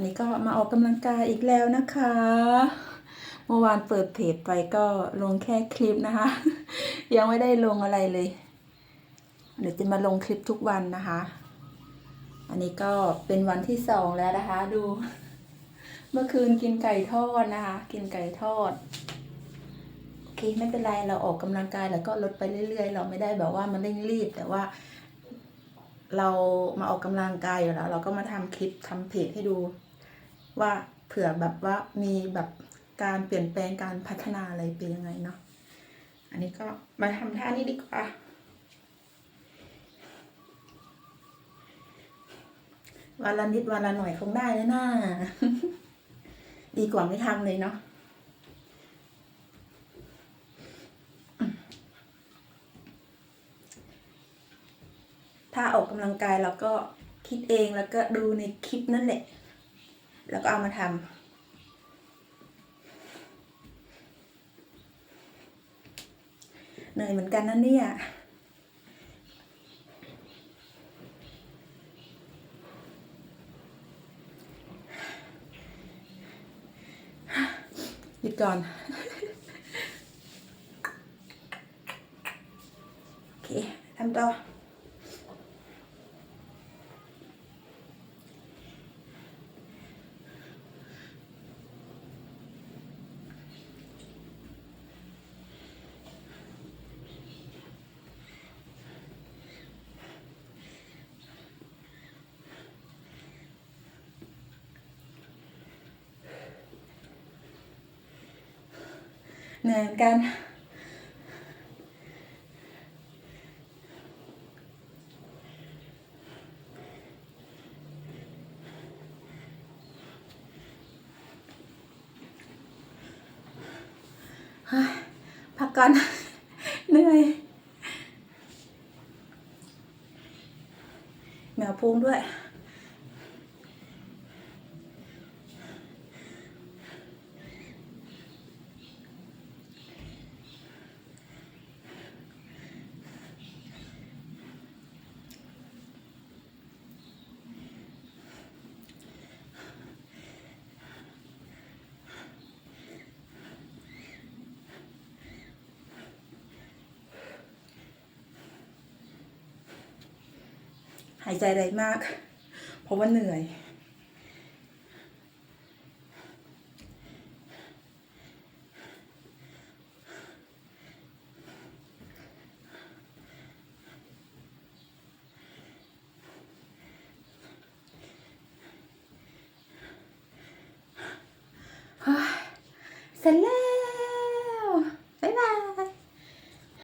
นนี้ก็มาออกกำลังกายอีกแล้วนะคะ เมื่อวานเปิดเพจไปก็ลงแค่คลิปนะคะ ยังไม่ได้ลงอะไรเลย เดี๋ยวจะมาลงคลิปทุกวันนะคะ อันนี้ก็เป็นวันที่สองแล้วนะคะ ดู เมื่อคืนกินไก่ทอดนะคะ กินไก่ทอดโอเคไม่เป็นไรเราออกกำลังกายแล้วก็ลดไปเรื่อย ๆ เราไม่ได้แบบว่ามันเร่งรีบแต่ว่าเรามาออกกำลังกายอยู่แล้ว เราก็มาทำคลิปทำเพจให้ดู ว่าเผื่อแบบว่ามีแบบการเปลี่ยนแปลงการพัฒนาอะไรเป็นยังไงเนาะอันนี้ก็มาทำท่านี้ดีกว่าวันละนิดวันละหน่อยคงได้แล้วนะดีกว่าไม่ทำเลยเนาะถ้าออกกำลังกายเราก็คิดเองแล้วก็ดูในคลิปนั่นแหละ แล้วก็เอามาทำเหนื่อยเหมือนกันนะเนี่ยหยุดก่อน โอเคทำต่อ เหนื่อยกัน พักก่อน เหนื่อยแมวพุงด้วยายใจแรงมาก เพราะว่าเหนื่อย